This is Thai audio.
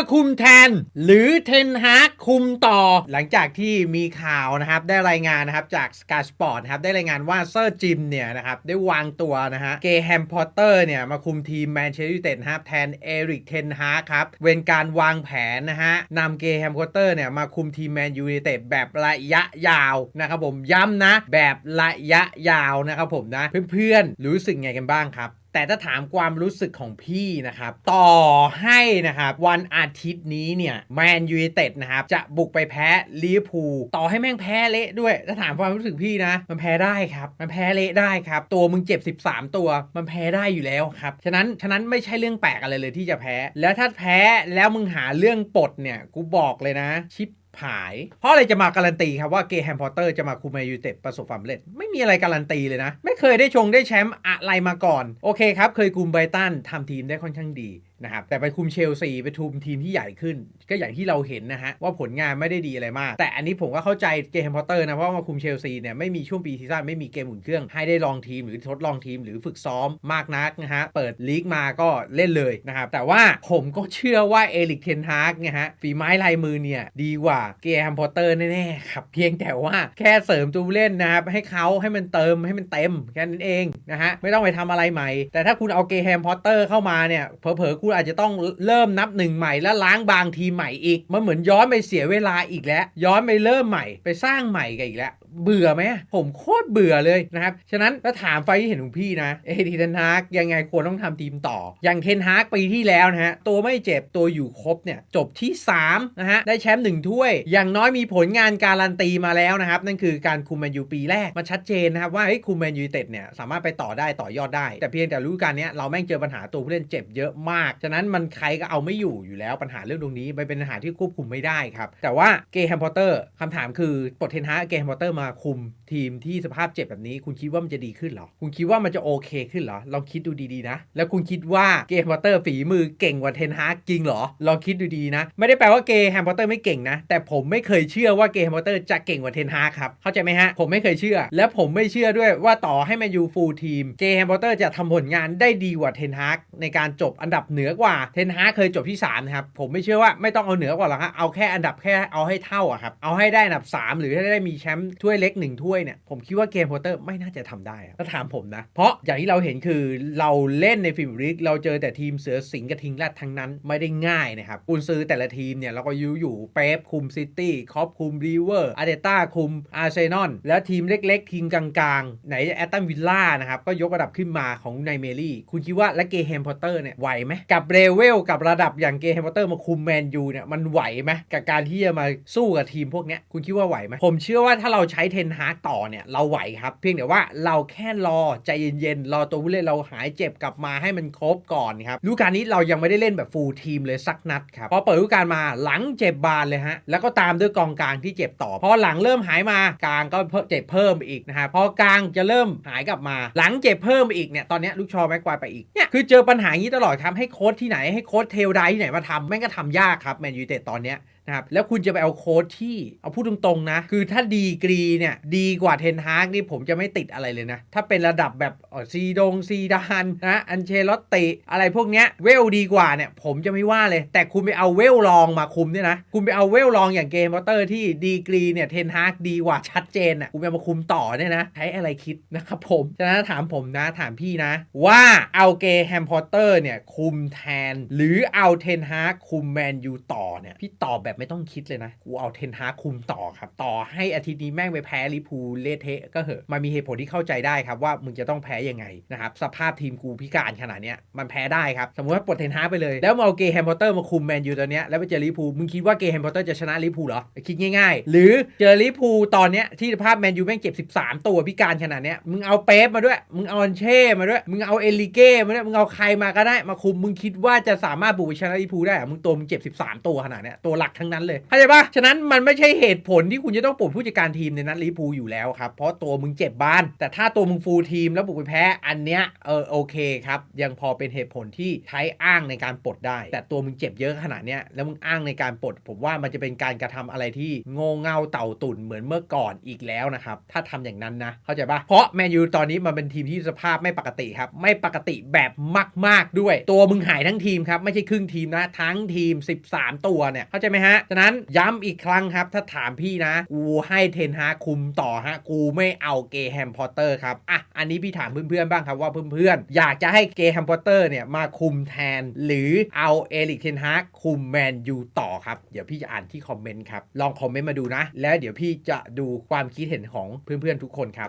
ร์คุมแทน หรือเทนฮากคุมต่อ หลังจากที่มีข่าวนะครับได้รายงานนะครับจากสกาสปอร์ตครับได้รายงานว่าเซอร์จิมเนี่ยนะครับได้วางตัวนะฮะเกแฮมพอตเตอร์เนี่ยมาคุมทีมแมนเชสเตอร์ยูไนเต็ดนะครับแทนเอริกเทนฮากครับเป็นการวางแผนนะฮะนำเกแฮมพอตเตอร์เนี่ยมาคุมทีมแมนยูไนเต็ดแบบระยะยาวนะครับผมย้ำนะแบบระยะยาวนะครับผมนะเพื่อนๆรู้สึกไงกันบ้างครับ แต่ถ้าถามความรู้สึกของพี่นะครับ ต่อให้นะครับวันอาทิตย์นี้เนี่ยแมนยูไนเต็ดนะครับ จะบุกไปแพ้ลิเวอร์พูลต่อให้แม่งแพ้เละด้วย ถ้าถามความรู้สึกพี่นะ มันแพ้ได้ครับ มันแพ้เละได้ครับ ตัวมึงเจ็บ 13 ตัว มันแพ้ได้อยู่แล้วครับ ฉะนั้นฉะนั้นไม่ใช่เรื่องแปลกอะไรเลยที่จะแพ้ แล้วถ้าแพ้แล้วมึงหาเรื่องปลดเนี่ยกูบอกเลยนะ ชิป หาย เพราะอะไรจะมาการันตีครับว่าเกแฮมพอตเตอร์จะมาคุมแมนยูเต็ดประสบความสำเร็จ ไม่มีอะไรการันตีเลยนะ ไม่เคยได้ชงได้แชมป์อะไรมาก่อน โอเคครับ เคยคุมไบรตันทำทีมได้ค่อนข้างดี นะครับแต่ไปคุมเชลซีไปทุมทีมที่ใหญ่ขึ้น ก็อย่างที่เราเห็นนะฮะ ว่าผลงานไม่ได้ดีอะไรมาก แต่อันนี้ผมก็เข้าใจเกแฮมพอตเตอร์นะ เพราะว่ามาคุมเชลซีเนี่ยไม่มีช่วงปีซีซั่นไม่มีเกมอุ่นเครื่อง ให้ได้ลองทีมหรือทดลองทีมหรือฝึกซ้อมมากนักนะฮะ เปิดลีกมาก็เล่นเลยนะครับ แต่ว่าผมก็เชื่อว่าเอลิกเทนฮากเนี่ยฮะฝีไม้ลายมือเนี่ยดีกว่าเกแฮมพอตเตอร์แน่ๆครับเพียงแต่ว่าแค่เสริมตัวเล่นนะครับให้เขาให้มันเติมให้มันเต็มแค่นั้นเองนะฮะไม่ต้องไปทำอะไรใหม่ แต่ถ้าคุณเอาเกมพอตเตอร์เข้ามาเนี่ยเผลอๆคุณอาจจะต้องเริ่มนับหนึ่งใหม่แล้วล้างบางทีใหม่อีก มันเหมือนย้อนไปเสียเวลาอีกแล้ว ย้อนไปเริ่มใหม่ไปสร้างใหม่กันอีกแล้ว เบื่อไหมผมโคตรเบื่อเลยนะครับ ฉะนั้นถ้าถามไฟที่เห็นของพี่นะ เอทีเทนฮากยังไงควรต้องทำทีมต่อ อย่างเทนฮากปีที่แล้วนะฮะ ตัวไม่เจ็บตัวอยู่ครบเนี่ย จบที่ 3 นะฮะ ได้แชมป์หนึ่งถ้วย อย่างน้อยมีผลงานการันตีมาแล้วนะครับ นั่นคือการคุมแมนยูปีแรก มันชัดเจนนะครับว่าเฮ้ยคุมแมนยูเต็ดเนี่ยสามารถไปต่อได้ต่อยอดได้ แต่เพียงแต่ฤดูกาลเนี้ยเราแม่งเจอปัญหาตัวผู้เล่นเจ็บเยอะมาก ฉะนั้นมันใครก็เอาไม่อยู่อยู่แล้วปัญหาเรื่องตรงนี้มันเป็นปัญหาที่ควบคุมไม่ได้ครับแต่ว่าเกย์แฮมพอตเตอร์คำถามคือปลดเทนฮากเกย์แฮมพอตเตอร์มาคุมทีมที่สภาพเจ็บแบบนี้ คุณคิดว่ามันจะดีขึ้นเหรอ คุณคิดว่ามันจะโอเคขึ้นเหรอ ลองคิดดูดีๆนะ แล้วคุณคิดว่าเกย์แฮมพอตเตอร์ฝีมือเก่งกว่าเทนฮากจริงเหรอ ลองคิดดูดีนะ ไม่ได้แปลว่าเกย์แฮมพอตเตอร์ไม่เก่งนะ แต่ผมไม่เคยเชื่อว่าเกย์แฮมพอตเตอร์จะเก่งกว่าเทนฮากครับ เข้าใจไหมฮะ ผมไม่เคยเชื่อ และผมไม่เชื่อด้วยว่าต่อให้แมนยูฟูลทีม เกย์แฮมพอตเตอร์จะทำผลงานได้ดีกว่าเทนฮากในการจบอันดับเหนือกว่า เทนฮากเคยจบที่3นะครับ ผมไม่เชื่อว่าไม่ต้องเอาเหนือกว่าหรอกครับเอาแค่อันดับแค่เอาให้เท่าอะครับ เอาให้ได้อันดับ 3 หรือให้ได้มีแชมป์ถ้วยวยเล็กหนึ่งถ้วยเนี่ยผมคิดว่าเกมโพเตอร์ไม่น่าจะทำได้ถ้าถามผมนะ เพราะอย่างที่เราเห็นคือเราเล่นในฟิล์มริกเราเจอแต่ทีมเสือสิงห์กับทิงแรดทั้งนั้นไม่ได้ง่ายนะครับกุนซื้อแต่ละทีมเนี่ยเราก็ยูอยู่เป๊ปคุมซิตี้คอปคุมรีเวอร์อาร์เดต้าคุมอาร์เซนอลแล้วทีมเล็กๆ ทีมกลางๆ ไหนแอตตันวิลล่านะครับก็ยกระดับขึ้นมาของไนเมลี่ คุณคิดว่าและเกแฮมพอตเตอร์เนี่ยไหวไหมกับเรเวลกับระดับอย่างเกแฮมพอตเตอร์มาคุมแมนยูเนี่ยมันไหวไหมกับการที่จะมาสู้กับทีมพวกเนี้ยคุณคิดว่าไหวไหมผมเชื่อว่าถ้าเราใช้ช้เทนฮากต่อเนี่ยเราไหวครับ เพียงแต่ว่าเราแค่รอใจเย็นๆ รอตัวผู้เล่นเราหายเจ็บกลับมาให้มันครบก่อนครับฤดูกาลนี้เรายังไม่ได้เล่นแบบฟูลทีมเลยสักนัดครับพอเปิดฤดูกาลมาหลังเจ็บบานเลยฮะแล้วก็ตามด้วยกองกลางที่เจ็บต่อพอหลังเริ่มหายมากลางก็เพิ่มเจ็บเพิ่มอีกนะฮะพอกลางจะเริ่มหายกลับมา หลังเจ็บเพิ่มอีกเนี่ยตอนนี้ลูกชอแม็กควายไปอีกเนี่ยคือเจอปัญหาอย่างนี้ตลอดครับให้โค้ชที่ไหนให้โค้ชเทลไดที่ไหนมาทำแม่งก็ทำยากครับแมนยูเต็ดตอนเนี้ยนะครับแล้วคุณจะไปเอาโค้ดที่เอาพูดตรงๆนะ คือถ้าดีกรีเนี่ย ดีกว่าเทนฮากนี่ผมจะไม่ติดอะไรเลยนะ ถ้าเป็นระดับแบบออซีดงซีดานนะอันเชลอตติอะไรพวกเนี้ยเวลดีกว่าเนี่ยผมจะไม่ว่าเลย แต่คุณไปเอาเวลลองมาคุมเนี่ยนะ คุณไปเอาเวลลองอย่างเกมมอเตอร์ที่ดีกรีเนี่ยเทนฮากดีกว่าชัดเจนอะคุณไปเอามาคุมต่อเนี่ยนะใช้อะไรคิดนะครับผมฉะนั้นถามผมนะถามพี่นะ ว่าเอาเกแฮมพอตเตอร์เนี่ยคุมแทน หรือเอาเทนฮากคุมแมนยูต่อเนี่ยพี่ตอบแบบไม่ต้องคิดเลยนะกูเอาเทนฮากคุมต่อครับ ต่อให้อาทิตย์นี้แม่งไปแพ้ลิพูเลเทะก็เหอะมันมีเหตุผลที่เข้าใจได้ครับว่ามึงจะต้องแพ้ยังไงนะครับสภาพทีมกูพิการขนาดเนี้ยมันแพ้ได้ครับ สมมติว่าปลดเทนฮาไปเลย แล้วมาเอาเกย์แฮมพอตเตอร์มาคุมแมนยูตอนเนี้ยแล้วไปเจอลิพูมึงคิดว่าเกย์แฮมพอตเตอร์จะชนะลิพูเหรอคิดง่าย ๆ หรือเจอลิพูตอนเนี้ยที่สภาพแมนยูแม่งเจ็บ13 ตัวพิการขนาดเนี้ยมึงเอาเป๊ปมาด้วยมึงเอาอันเช่มาด้วยมึงเอาเอลิเก้มาด้วยมึงเอาใครมาก็ได้มาคุมมึงคิดว่าจะสามารถบุกไปชนะลิพูได้หรอมึงตัวมึงเจ็บ13 ตัวขนาดเนี้ยตัวหลักทั้งนั้นเลยเข้าใจปะฉะนั้นมันไม่ใช่เหตุผลที่คุณจะต้องปลดผู้จัดการทีมในนัดลิเวอร์พูอยู่แล้วครับ เพราะตัวมึงเจ็บบ้าน แต่ถ้าตัวมึงฟูลทีมแล้วบุกไปแพ้อันเนี้ยเออโอเคครับ ยังพอเป็นเหตุผลที่ใช้อ้างในการปลดได้ แต่ตัวมึงเจ็บเยอะขนาดเนี้ยแล้วมึงอ้างในการปลด ผมว่ามันจะเป็นการกระทำอะไรที่โง่เง่าเต่าตุ่นเหมือนเมื่อก่อนอีกแล้วนะครับถ้าทำอย่างนั้นนะเข้าใจปะเพราะแมนยูตอนนี้มันเป็นทีมที่สภาพไม่ปกติครับไม่ปกติแบบมาก ๆด้วย ตัวมึงหายทั้งทีมครับไม่ใช่ครึ่งทีมนะทั้งทีม 13 ตัวเนี่ยเข้าใจไหมฮะฉะนั้นย้ำอีกครั้งครับ ถ้าถามพี่นะกูให้เทนฮากคุมต่อฮะกูไม่เอาเกแฮมพอตเตอร์ครับอะอันนี้พี่ถามเพื่อนๆบ้างครับว่าเพื่อนๆอยากจะให้เกแฮมพอตเตอร์เนี่ยมาคุมแทน หรือเอาเอริกเทนฮากคุมแมนยูต่อครับเดี๋ยวพี่จะอ่านที่คอมเมนต์ครับลองคอมเมนต์มาดูนะ แล้วเดี๋ยวพี่จะดูความคิดเห็นของเพื่อนๆทุกคนครับ